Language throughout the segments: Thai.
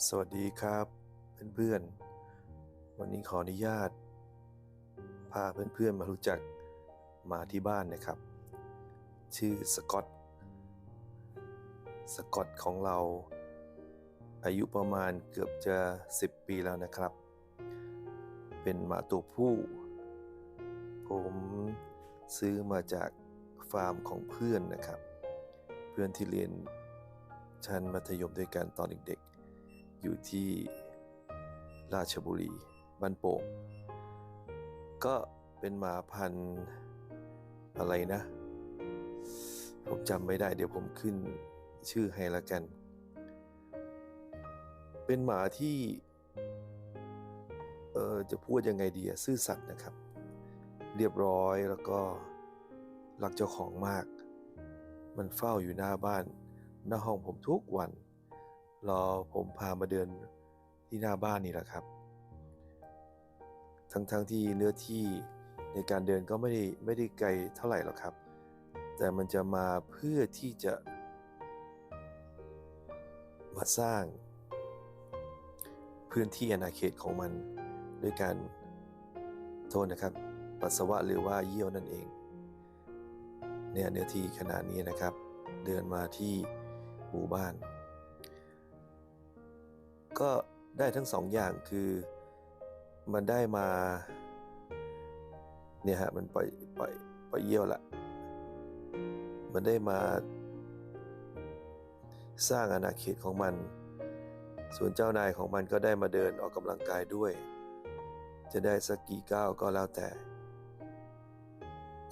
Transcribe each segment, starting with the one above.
สวัสดีครับเพื่อนๆ วันนี้ขออนุญาต พาเพื่อนๆมารู้จักหมาที่บ้านนะครับ ชื่อสกอตสกอตของเรา อายุประมาณเกือบจะ 10 ปีแล้วนะครับ เป็นหมาตัวผู้ ผมซื้อมาจากฟาร์มของเพื่อนนะครับ เพื่อนที่เรียนชั้นมัธยมด้วยกันตอนเด็กๆ อยู่ที่ราชบุรีบ้านโป่งก็เป็นหมาพันธุ์อะไรนะ ผมจำไม่ได้เดี๋ยวผมขึ้นชื่อให้ละกัน เป็นหมาที่ เออจะพูดยังไงดีอะซื่อสัตย์นะครับ เรียบร้อยแล้วก็รักเจ้าของมาก มันเฝ้าอยู่หน้าบ้านหน้าห้องผมทุกวัน รอผมพามาเดินที่หน้าบ้านนี่แหละครับ ทั้งๆทที่เนื้อที่ในการเดินก็ไม่ได้ไม่ได้ไกลเท่าไหร่หรอกครับ แต่มันจะมาเพื่อที่จะมาสร้าง พื้นที่อาณาเขตของมัน ด้วยการโทษนะครับ ปัสสาวะหรือว่าเยี่ยวนั่นเองเนี่ยเนื้อที่ขนาดนี้นะครับ เดินมาที่หมู่บ้าน ก็ได้ทั้งสองอย่างคือมันได้มาเนี่ยฮะมันปล่อยปล่อยปล่อยเยี่ยวละมันได้มาสร้างอาณาเขตของมัน ส่วนเจ้านายของมันก็ได้มาเดินออกกำลังกายด้วย จะได้สักกี่ก้าวก็แล้วแต่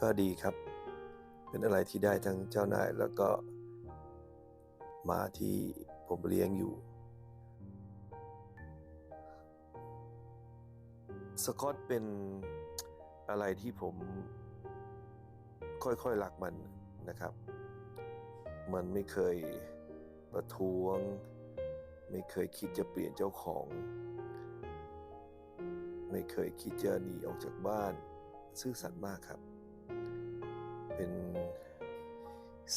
ก็ดีครับ เป็นอะไรที่ได้ทั้งเจ้านายแล้วก็หมาที่ผมเลี้ยงอยู่ สกอตเป็นอะไรที่ผมค่อยๆรักมันนะครับ มันไม่เคยประท้วง ไม่เคยคิดจะเปลี่ยนเจ้าของ ไม่เคยคิดจะหนีออกจากบ้าน ซื่อสัตย์มากครับ เป็น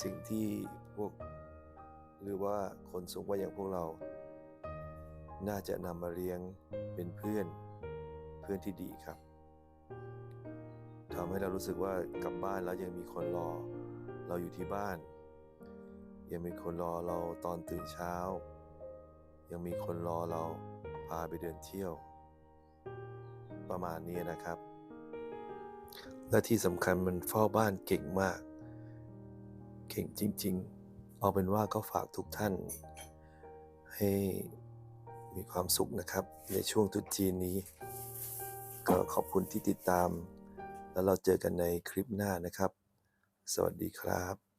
สิ่งที่พวก หรือว่าคนสูงวัยอย่างพวกเรา น่าจะนำมาเลี้ยงเป็นเพื่อน เพื่อนที่ดีครับทำให้เรารู้สึกว่ากลับบ้านแล้วยังมีคนรอ เราอยู่ที่บ้าน ยังมีคนรอเราตอนตื่นเช้า ยังมีคนรอเราพาไปเดินเที่ยว ประมาณนี้นะครับ และที่สำคัญมันเฝ้าบ้านเก่งมาก เก่งจริง ๆ เอาเป็นว่าก็ฝากทุกท่าน ให้มีความสุขนะครับ ในช่วงตุจีนนี้ ก็ขอบคุณที่ติดตาม แล้วเราเจอกันในคลิปหน้านะครับ สวัสดีครับ